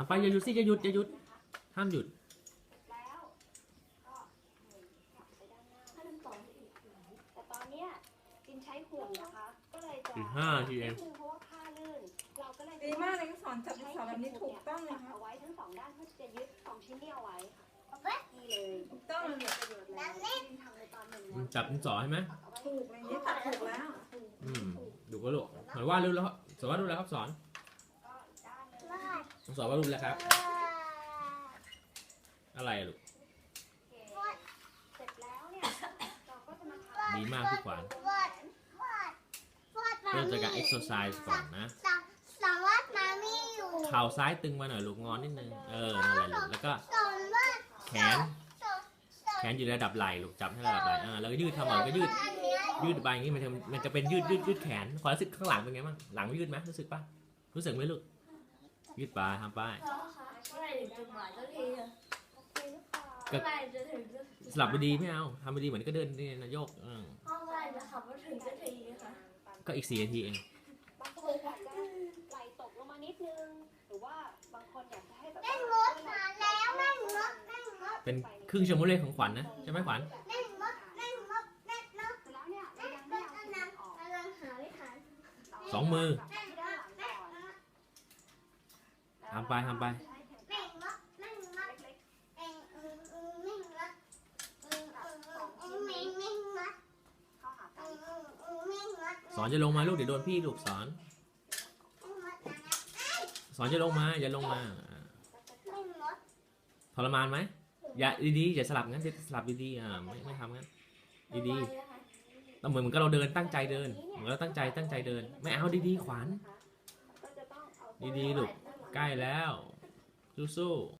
ทำไปอย่าหยุดสิอย่าหยุดอย่าหยุดห้ามหยุดแล้วก็หมุนกลับไปด้านหน้าให้มันต่อไปอีกแต่ตอนเนี้ยจินใช้ห่วงนะคะ ก็เลยจะอีกห้านาทีเองนิดนึงเพราะว่าผ้าลื่น เราก็เลยดีมากเลยสอนจับดินสอแบบนี้ถูกต้องเลยครับเอาไว้ทั้งสองด้านเพื่อจะยึดสองชิ้นนี้เอาไว้นี่เลยถูกต้องเลยประโยชน์แล้วที่จินทำในตอนหนึ่งมันจับดินสอใช่ไหมถูกเลยนี่ตัดถูกแล้ว อืมดูก็ลูกสอนว่าดรูปแล้วสอนว่าดรูปแล้วครับสอน ก็อีกด้านหนึ่ง สอนว่าดรูปแล้วครับ อะไรอะลูกเสร็จแล้วเนี่ยเราก็จะมาทดีมากพี่ขวัญเริ่มจากการเอ็กซ์ไซส์ก่อนนะสอนว่ามาไม่อยู่เข่าซ้ายตึงมาหน่อยลูกงอนนิดนึง เออนั่นแหละลูกแล้วก็สอนว่าแขน แขนอยู่ระดับไหล่ลูกจับให้ระดับไหล่อ่าแล้วก็ยืดทำหน่อยก็ยืดอันเนี้ยยืดไปอย่างนี้มันจะมันจะเป็นยืดยืดยืดแขนความรู้สึกข้างหลังเป็นไงบ้างหลังยืดไหมรู้สึกปะรู้สึกไหมลูก ยืดไปทำไปพ่อคะเมื่อไหร่ถึงจุดหมายสักทีอะำโอเคหรือเปล่าก็เมื่อไหร่จะถึงจุดสลับไปดีไม่เอาทำไปดีเหมือนก็เดินนี่นะโยกเออพ่อเมื่อไหร่จะขับรถถึงสักทีคะก็อีกสี่นาทีเองบางคนอยากจะไหลตกลงมานิดนึง หรือว่าบางคนอยากจะให้แบบแม่งมดมาแล้วแม่งมดแม่งมดเป็นครึ่งชั่วโมงแรกของขวัญนะใช่ไหมขวัญแม่งมดแม่งมดแม่งมดเสร็จแล้วเนี่ยเราแม่งยังมไม่ดเอาอันชิ้นนั้นออกกำลังหาไม่ทันสองมือกลับไปด้านหลังก่อน ทำไปทำไป สอนจะลงมาลูกเดี๋ยวโดนพี่ลูกสอน สอนจะลงมาอย่าลงมาทรมานไหมอย่าดีๆอย่าสลับงั้นสลับดีๆอ่าไม่ไม่ทำงั้นดีๆแล้วเหมือนเหมือนกับเราเดินตั้งใจเดิน เหมือนเราตั้งใจตั้งใจเดิน ไม่เอาดีๆขวัญก็จะต้องเอาดีๆลูก ใกล้แล้วสู้ๆ